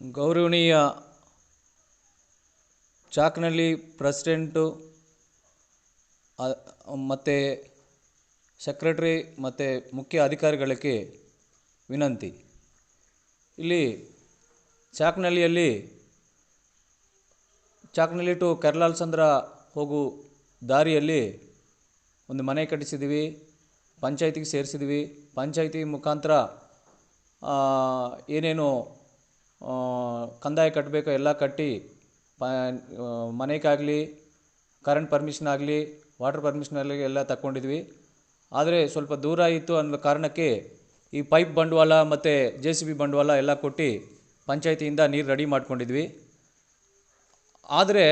ಗೌರವನೀಯ ಚಾಕ್ನಳ್ಳಿ president ಮತ್ತು secretary, ಮತ್ತು ಮುಖ್ಯ ಅಧಿಕಾರಿಗಳಿಗೆ ವಿನಂತಿ. ಇಲ್ಲಿ ಚಾಕ್ನಳ್ಳಿಯಲ್ಲಿ ಚಾಕ್ನಳ್ಳಿ ಟು ಕೆರ್ಲಾಲ್ಸಂದ್ರ ಹೋಗು ದಾರಿಯಲ್ಲಿ ಒಂದು ಮನೆ ಕಟ್ಟಿಸಿದ್ದೀವಿ ಪಂಚಾಯಿತಿಗೆ ಸೇರಿಸಿದ್ವಿ. ಪಂಚಾಯಿತಿ ಮುಖಾಂತರ ಏನೇನು ಕಂದಾಯ ಕಟ್ಟಬೇಕು ಎಲ್ಲ ಕಟ್ಟಿ, ಪ ಮನೆಗಾಗಲಿ ಕರೆಂಟ್ ಪರ್ಮಿಷನ್ ಆಗಲಿ ವಾಟರ್ ಪರ್ಮಿಷನ್ ಆಗಲಿ ಎಲ್ಲ ತಗೊಂಡಿದ್ವಿ ಆದರೆ ಸ್ವಲ್ಪ ದೂರ ಇತ್ತು ಅನ್ನೋ ಕಾರಣಕ್ಕೆ ಈ ಪೈಪ್ ಬಂಡವಾಳ ಮತ್ತು ಜೆ ಸಿ ಬಿ ಬಂಡವಾಳ ಎಲ್ಲ ಕೊಟ್ಟು ಪಂಚಾಯತಿಯಿಂದ ನೀರು ರೆಡಿ ಮಾಡ್ಕೊಂಡಿದ್ವಿ. ಆದರೆ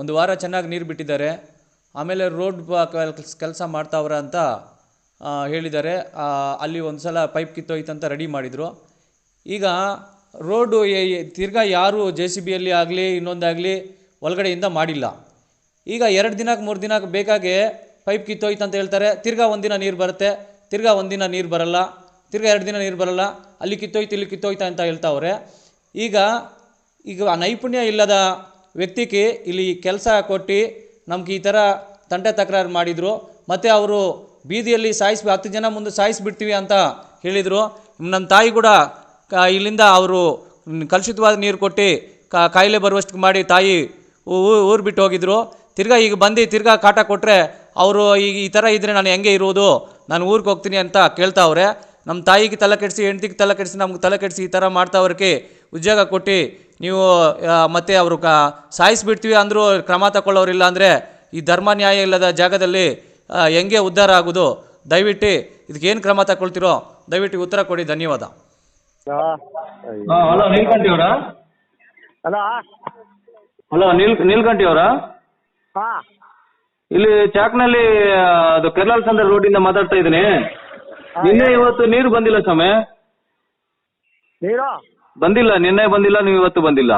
ಒಂದು ವಾರ ಚೆನ್ನಾಗಿ ನೀರು ಬಿಟ್ಟಿದ್ದಾರೆ. ಆಮೇಲೆ ರೋಡ್ ಕೆಲಸ ಮಾಡ್ತಾವ್ರ ಅಂತ ಹೇಳಿದ್ದಾರೆ. ಅಲ್ಲಿ ಒಂದು ಸಲ ಪೈಪ್ ಕಿತ್ತೋಯ್ತಂತ ರೆಡಿ ಮಾಡಿದರು. ಈಗ ರೋಡು ತಿರ್ಗಾ ಯಾರು ಜೆ ಸಿ ಬಿಯಲ್ಲಿ ಆಗಲಿ ಇನ್ನೊಂದಾಗಲಿ ಒಳಗಡೆಯಿಂದ ಮಾಡಿಲ್ಲ. ಈಗ ಎರಡು ದಿನಕ್ಕೆ ಮೂರು ದಿನಕ್ಕೆ ಬೇಕಾಗೆ ಪೈಪ್ ಕಿತ್ತೋಯ್ತು ಅಂತ ಹೇಳ್ತಾರೆ. ತಿರ್ಗಾ ಒಂದಿನ ನೀರು ಬರುತ್ತೆ. ತಿರ್ಗಾ ಒಂದಿನ ನೀರು ಬರಲ್ಲ. ತಿರ್ಗಾ ಎರಡು ದಿನ ನೀರು ಬರಲ್ಲ. ಅಲ್ಲಿ ಕಿತ್ತೋಯ್ತು, ಇಲ್ಲಿ ಕಿತ್ತೋಯ್ತು ಅಂತ ಹೇಳ್ತಾವ್ರೆ. ಈಗ ಈಗ ನೈಪುಣ್ಯ ಇಲ್ಲದ ವ್ಯಕ್ತಿಗೆ ಇಲ್ಲಿ ಕೆಲಸ ಕೊಟ್ಟು ನಮ್ಗೆ ಈ ಥರ ತಂಟೆ ತಕರಾರು ಮಾಡಿದರು. ಮತ್ತು ಅವರು ಬೀದಿಯಲ್ಲಿ ಸಾಯಿಸ್ಬಿ, ಹತ್ತು ಜನ ಮುಂದೆ ಸಾಯಿಸಿಬಿಡ್ತೀವಿ ಅಂತ ಹೇಳಿದರು. ನಮ್ಮ ತಾಯಿ ಕೂಡ ಇಲ್ಲಿಂದ ಅವರು ಕಲುಷಿತವಾದ ನೀರು ಕೊಟ್ಟು ಕಾಯಿಲೆ ಬರುವಷ್ಟು ಮಾಡಿ ತಾಯಿ ಊರು ಬಿಟ್ಟು ಹೋಗಿದ್ರು. ತಿರ್ಗಾ ಈಗ ಬಂದು ತಿರ್ಗಾ ಕಾಟ ಕೊಟ್ಟರೆ ಅವರು ಈಗ ಈ ಥರ ಇದ್ದರೆ ನಾನು ಹೆಂಗೆ ಇರೋದು? ನಾನು ಊರಿಗೆ ಹೋಗ್ತೀನಿ ಅಂತ ಕೇಳ್ತಾವ್ರೆ. ನಮ್ಮ ತಾಯಿಗೆ ತಲೆ ಕೆಡಿಸಿ, ಹೆಂಡತಿಗೆ ತಲೆ ಕೆಡಿಸಿ, ನಮ್ಗೆ ತಲೆ ಕೆಡಿಸಿ ಈ ಥರ ಮಾಡ್ತಾವ್ರಿಗೆ ಉದ್ಯೋಗ ಕೊಟ್ಟು ನೀವು ಮತ್ತೆ ಅವರು ಕ, ಸಾಯಿಸಿಬಿಡ್ತೀವಿ ಅಂದರೂ ಕ್ರಮ ತಗೊಳ್ಳೋರಿಲ್ಲ ಅಂದರೆ ಈ ಧರ್ಮ ನ್ಯಾಯ ಇಲ್ಲದ ಜಾಗದಲ್ಲಿ ಹೆಂಗೆ ಉದ್ಧಾರ ಆಗೋದು? ದಯವಿಟ್ಟು ಇದಕ್ಕೇನು ಕ್ರಮ ತಗೊಳ್ತೀರೋ, ದಯವಿಟ್ಟು ಉತ್ತರ ಕೊಡಿ. ಧನ್ಯವಾದ. ಹಲೋ ನೀಲ್ಕಂಠಿ ಅವರಾ? ಹಲೋ. ಹಲೋ ನೀಲ್ ನೀಲ್ಕಂಠಿ ಅವರಾ? ಇಲ್ಲಿ ಚಾಕ್ನಲ್ಲಿ ಅದು ಕೆರ್ಲಾಲ್ ಸಂದ್ರ ರೋಡಿಂದ ಮಾತಾಡ್ತಾ ಇದ್ದೀನಿ. ನಿನ್ನೆ ಇವತ್ತು ನೀರು ಬಂದಿಲ್ಲ ಸ್ವಾಮಿ. ನೀರು? ಬಂದಿಲ್ಲ ನಿನ್ನೆ ಬಂದಿಲ್ಲ ನೀವು ಇವತ್ತು ಬಂದಿಲ್ಲ.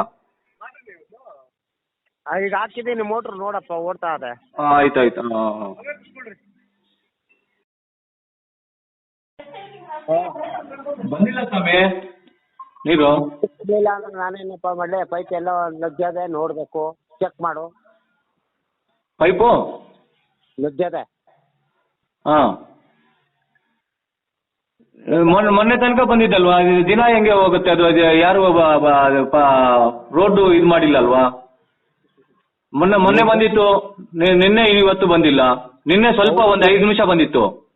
ಈಗ ಹಾಕಿದ್ದೀನಿ ಮೋಟ್ರ್ ನೋಡಪ್ಪ ಓಡ್ತಾ ಇದೆ. ಹಾಂ. ಬಂದಿಲ್ಲ ಸ್ವಾಮಿ. ನೀರು? ಇಲ್ಲ ಅಂದ್ರೆ ನಾನೇನಪ್ಪ ಮಾಡಲಿ ಪೈಪ್ ಎಲ್ಲ ನುಗ್ಗ್ಯದೆ ನೋಡಬೇಕು. ಚೆಕ್ ಮಾಡು. ಪೈಪು ನುಗ್ಗ್ಯದೆ. ಹಾಂ. ಮೊನ್ನೆ ಮೊನ್ನೆ ತನಕ ಬಂದಿದ್ದಲ್ವಾ? ಇದು ದಿನ ಹೆಂಗೆ ಹೋಗುತ್ತೆ? ಅದು ಅದು ಯಾರು ರೋಡ್ ಇದು ಮಾಡಿಲ್ಲ ಅಲ್ವಾ ಮೊನ್ನೆ ಮೊನ್ನೆ ಬಂದಿತ್ತು. ನಿ- ನಿನ್ನೆ ಇವತ್ತು ಬಂದಿಲ್ಲ. ನಿನ್ನೆ ಸ್ವಲ್ಪ ಒಂದು ಐದು ನಿಮಿಷ ಬಂದಿತ್ತು.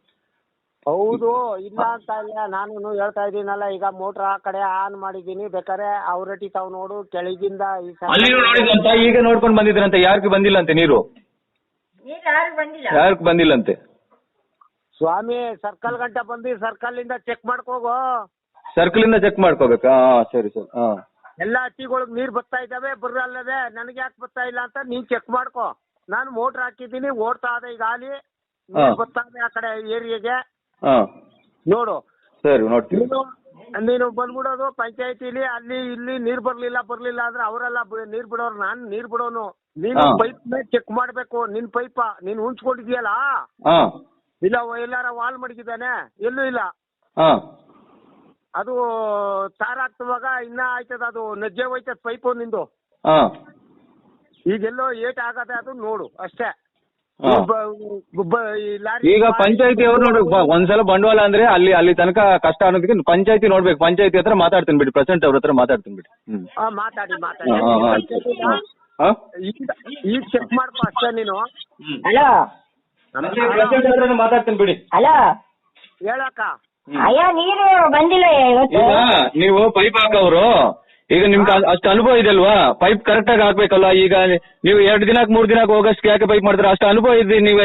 ಹೌದು ಇಲ್ಲ ಅಂತ ಇಲ್ಲ. ನಾನು ಹೇಳ್ತಾ ಇದೀನಲ್ಲ ಈಗ ಮೋಟರ್ ಆ ಕಡೆ ಆನ್ ಮಾಡಿದ್ದೀನಿ. ಬೇಕಾದ್ರೆ ಅವ್ರಟಿ ತಾವು ನೋಡು ಕೆಳಗಿಂದ ಈ ಸಲ- ಅಲ್ಲಿ ನೋಡಿದ್ರಂತ ಈಗ ನೋಡ್ಕೊಂಡು ಬಂದಿದ್ರಂತೆ ಯಾರಿಗೆ ಬಂದಿಲ್ಲ ಅಂತೆ ನೀರು? ನೀರು ಯಾರು ಬಂದಿಲ್ಲ? ಯಾರಿಗೆ ಬಂದಿಲ್ಲಂತೆ? ಸ್ವಾಮಿ ಸರ್ಕಲ್ ಗಂಟ ಬಂದಿ ಸರ್ಕಲ್ ಇಂದ ಚೆಕ್ ಮಾಡ್ಕೋಗೋ. ಸರ್ಕಲ್ ಇಂದ ಚೆಕ್ ಮಾಡ್ಕೋಬೇಕಾ? ಹಾಂ ಸರಿ ಸರಿ. ಹಾ ಎಲ್ಲ ಹಟ್ಟಿಗಳಿಗೆ ನೀರ್ ಬರ್ತಾ ಇದಾವೆ ಬರಲ್ಲದೆ ನನಗೆ ಯಾಕೆ ಬರ್ತಾ ಇಲ್ಲ ಅಂತ ನೀನ್ ಚೆಕ್ ಮಾಡ್ಕೋ. ನಾನು ಮೋಟ್ರ್ ಹಾಕಿದ್ದೀನಿ ಓಡ್ತಾ ಇದೆ ಈಗ ಹಾಲಿ. ನೀರು ಹಾ. ಬರ್ತಾ ಇದೆ ಆ ಕಡೆ ಏರಿಯಾಗೆ ಹಾಂ. ನೋಡು. ಸರಿ ನೋಡ್ತೀವಿ ನೀನು ನೀನು ಬಂದ್ಬಿಡೋದು ಪಂಚಾಯತಿಲಿ ಅಲ್ಲಿ ಇಲ್ಲಿ ನೀರ್ ಬರ್ಲಿಲ್ಲ ಬರ್ಲಿಲ್ಲ ಅಂದ್ರೆ ಅವರೆಲ್ಲ ನೀರ್ ಬಿಡೋರು ನಾನ್ ನೀರ್ ಬಿಡೋನು. ನೀನು ಹಾ. ಪೈಪ್ ಚೆಕ್ ಮಾಡ್ಬೇಕು ನಿನ್ ಪೈಪ ನೀನ್ ಉಂಚ್ಕೊಂಡಿದ್ಯಲ್ಲ? ಹಾಂ. ಇಲ್ಲ ಎಲ್ಲಾರ ವಾಲ್ ಮಡಗಿದ್ದಾನೆ? ಎಲ್ಲೂ ಇಲ್ಲ. ಹಾಂ. ಅದು ತಾರ ಹಾಕ್ತವಾಗ ಇನ್ನ ಆಯ್ತದ ಅದು ನಜ್ಜೆ ಹೋಯ್ತದ ಪೈಪು ನಿಂದು? ಹಾಂ. ಈಗೆಲ್ಲೋ ಏಟ್ ಆಗದೆ ಅದು ನೋಡು ಅಷ್ಟೇ. ಈ ಲಾರಿ ಈಗ ಪಂಚಾಯತಿ ಅವ್ರು ನೋಡ್ಬೇಕು ಬ- ಒಂದ್ಸಲ ಬಂಡವಾಳ ಅಂದ್ರೆ ಅಲ್ಲಿ ಅಲ್ಲಿ ತನಕ ಕಷ್ಟ ಅನ್ನೋದಕ್ಕೆ ಪಂಚಾಯತಿ ನೋಡ್ಬೇಕು. ಪಂಚಾಯತಿ ಹತ್ರ ಮಾತಾಡ್ತೀನಿ ಬಿಡಿ ಪ್ರೆಸೆಂಟ್ ಅವ್ರ ಹತ್ರ ಮಾತಾಡ್ತೀನಿ ಬಿಡಿ. ಹ್ಮ್. ಆ, ಮಾತಾಡಿ ಮಾತಾಡಿ. ಹಾ, ಹಾ, ಹಾ, ಆಯ್ತು. ಹಾ. ಹಾ? ಈಗ ಈಗ ಚೆಕ್ ಮಾಡ್ಕೊ ಅಷ್ಟೇ ನೀನು. ಹಲೋ ಪ್ರೆಸಿಡೆಂಟ್ ಹತ್ರನೇ ಮಾತಾಡ್ತೀನಿ ಬಿಡಿ. ಹಲೋ ಹೇಳಕ್ಕ. ಅಯ್ಯೋ ನೀರು ಬಂದಿಲ್ಲ ಇವತ್ತು. ಈಗ ನೀವು ಪೈಪ್ ಹಾಕವ್ರು ಈಗ ನಿಮ್ಗೆ ಅಷ್ಟು ಅನುಭವ ಇದೆ ಅಲ್ವಾ? ಪೈಪ್ ಕರೆಕ್ಟ್ ಆಗಿ ಹಾಕ್ಬೇಕಲ್ಲ ಈಗ ನೀವು ಎರಡು ದಿನಕ್ಕೆ ಮೂರು ದಿನಕ್ಕೆ ಹೋಗಷ್ಟು ಯಾಕೆ ಪೈಪ್ ಮಾಡಿದ್ರೆ ಅಷ್ಟು ಅನುಭವ ಇದೆ ನೀವು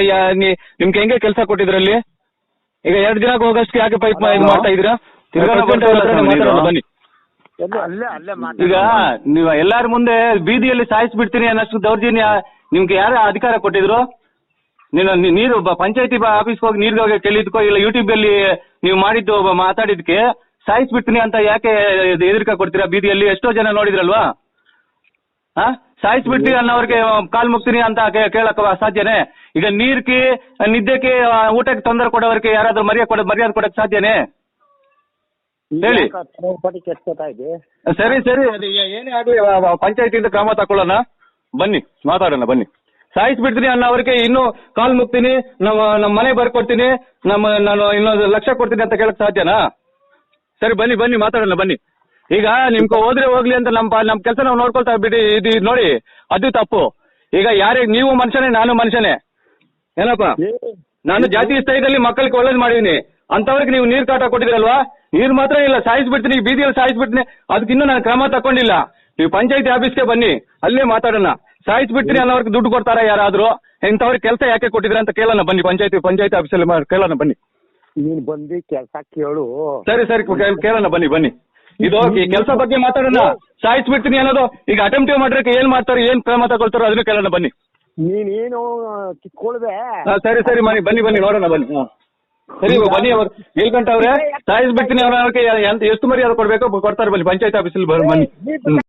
ನಿಮ್ಗೆ ಹೆಂಗೆ ಕೆಲಸ ಕೊಟ್ಟಿದ್ರಲ್ಲಿ? ಈಗ ಎರಡು ದಿನಕ್ಕೆ ಹೋಗಷ್ಟು ಯಾಕೆ ಪೈಪ್ ಮಾಡ್ತಾ ಇದ್ದೀರಾ? ಅವ್ರ ಬನ್ನಿ. ಎಲ್ಲೋ ಅಲ್ಲೇ ಅಲ್ಲೇ ಈಗ ನೀವು ಎಲ್ಲಾರ ಮುಂದೆ ಬೀದಿಯಲ್ಲಿ ಸಾಯಿಸ್ಬಿಡ್ತೀನಿ ಅನ್ನಷ್ಟು ದೌರ್ಜನ್ಯ ನಿಮ್ಗೆ ಯಾರು ಅಧಿಕಾರ ಕೊಟ್ಟಿದ್ರು? ನೀನು ನೀರು ಪಂಚಾಯತಿ ಆಫೀಸ್ಗೆ ಹೋಗಿ ನೀರ್ಗೆ ಹೋಗಿ ಕೇಳಿದ್ಕೋ ಇಲ್ಲ ಯೂಟ್ಯೂಬ್ ಅಲ್ಲಿ ನೀವು ಮಾಡಿದ್ದು ಒಬ್ಬ ಮಾತಾಡಿದ್ಕೆ ಸಾಯಿಸ್ಬಿಡ್ತೀನಿ ಅಂತ ಯಾಕೆ ಎದುರಿಕೆ ಕೊಡ್ತೀರಾ? ಬೀದಿಯಲ್ಲಿ ಎಷ್ಟೋ ಜನ ನೋಡಿದ್ರಲ್ವಾ? ಹಾ ಸಾಯಿಸ್ಬಿಡ್ತೀನಿ ಅನ್ನೋರಿಗೆ ಕಾಲ್ ಮುಗ್ತೀನಿ ಅಂತ ಕೇಳಕ್ ಸಾಧ್ಯನೇ? ಈಗ ನೀರ್ಕಿ ನಿದ್ದೆಗೆ ಊಟಕ್ಕೆ ತೊಂದರೆ ಕೊಡೋರಿಗೆ ಯಾರಾದ್ರೂ ಮರ್ಯಾದೆ ಕೊಡ ಮರ್ಯಾದೆ ಕೊಡಕ್ ಸಾಧ್ಯನೇ? ಹೇಳಿ. ಸರಿ ಸರಿ. ಅದು ಏನೇ ಆಗಲಿ ಪಂಚಾಯತಿಯಿಂದ ಕ್ರಮ ತಕೊಳ್ಳೋಣ. ಬನ್ನಿ ಮಾತಾಡೋಣ ಬನ್ನಿ. ಸಾಯಿಸ್ಬಿಡ್ತೀನಿ ಅನ್ನೋವರಿಗೆ ಇನ್ನೂ ಕಾಲ್ ಮುಗ್ತೀನಿ ನಮ್ಮ ನಮ್ಮ ಮನೆ ಬರ್ಕೊಡ್ತೀನಿ ನಮ್ಮ ನಾನು ಇನ್ನೊಂದು ಲಕ್ಷ ಕೊಡ್ತೀನಿ ಅಂತ ಕೇಳಕ್ ಸಾಧ್ಯನಾ? ಸರಿ ಬನ್ನಿ ಬನ್ನಿ ಮಾತಾಡೋಣ ಬನ್ನಿ. ಈಗ ನಿಮ್ಗೆ ಹೋದ್ರೆ ಹೋಗ್ಲಿ ಅಂತ ನಮ್ಮ ನಮ್ಮ ಕೆಲಸ ನಾವು ನೋಡ್ಕೊಳ್ತಾ ಬಿಡಿ ಇದು ಇದು ನೋಡಿ ಅದು ತಪ್ಪು. ಈಗ ಯಾರಿಗೆ ನೀವು ಮನುಷ್ಯನೇ ನಾನು ಮನುಷ್ಯನೇ. ಏನಪ್ಪ? ನಾನು ಜಾತಿ ಸ್ಥಾಯಿದಲ್ಲಿ ಮಕ್ಕಳಿಗೆ ಒಳ್ಳೇದು ಮಾಡಿದೀನಿ ಅಂತವ್ರಿಗೆ ನೀವು ನೀರು ಕಾಟ ಕೊಟ್ಟಿದ್ರಲ್ವಾ ನೀರು ಮಾತ್ರ ಇಲ್ಲ ಸಾಯಿಸ್ಬಿಡ್ತೀನಿ ಬೀದಿಯಲ್ಲಿ ಸಾಯಿಸ್ಬಿಡ್ತೀನಿ. ಅದಕ್ಕಿನ್ನೂ ನಾನು ಕ್ರಮ ತಕೊಂಡಿಲ್ಲ ನೀವು ಪಂಚಾಯತಿ ಆಫೀಸ್ಗೆ ಬನ್ನಿ ಅಲ್ಲೇ ಮಾತಾಡೋಣ. ಸಾಯಿಸ್ಬಿಡ್ತೀನಿ ಅನ್ನೋರ್ಗೆ ದುಡ್ಡು ಕೊಡ್ತಾರಾ ಯಾರಾದ್ರೂ? ಇಂಥವ್ರಿಗೆ ಕೆಲಸ ಯಾಕೆ ಕೊಟ್ಟಿದ್ರೆ ಅಂತ ಕೇಳೋಣ ಬನ್ನಿ ಪಂಚಾಯತಿ ಪಂಚಾಯತಿ ಆಫೀಸಲ್ಲಿ ಕೇಳೋಣ ಬನ್ನಿ. ನೀನ್ ಬಂದಿ ಕೆಲ್ಸ ಕೇಳು. ಸರಿ ಸರಿ ಕೇ- ಕೇಳೋಣ ಬನ್ನಿ ಬನ್ನಿ. ಇದು ಈ ಕೆಲಸ ಬಗ್ಗೆ ಮಾತಾಡೋಣ. ಸಾಯಿಸ್ಬಿಡ್ತೀನಿ ಅನ್ನೋದು. ಈಗ ಅಟೆಂಪ್ಟಿವ್ ಮಾಡ್ರಕ್ಕೆ ಏನ್ ಮಾಡ್ತಾರೆ ಏನ್ ಕ್ರಮ ತಗೊಳ್ತಾರೋ ಅದನ್ನ ಕೇಳೋಣ ಬನ್ನಿ. ನೀನೇನು ಕಿತ್ಕೊಳ್ದೆ? ಹಾ, ಸರಿ ಸರಿ ಬನ್ನಿ ಬನ್ನಿ ಬನ್ನಿ ನೋಡೋಣ ಬನ್ನಿ ಹಾ. ಸರಿ ಇವಾಗ ಬನ್ನಿ ಅವ್ರು ನೀಲ್ಕಂಠ ಅವ್ರೆ ಸಾಯಿಸ್ಬಿಡ್ತೀನಿ ಅವ್ರ ಎಷ್ಟು ಮರ್ಯಾದೆ ಕೊಡ್ಬೇಕು? ಕೊಡ್ತಾರೆ ಬನ್ನಿ ಪಂಚಾಯತ್ ಆಫೀಸಲ್ಲಿ ಬನ್ನಿ. ಹ್ಮ್.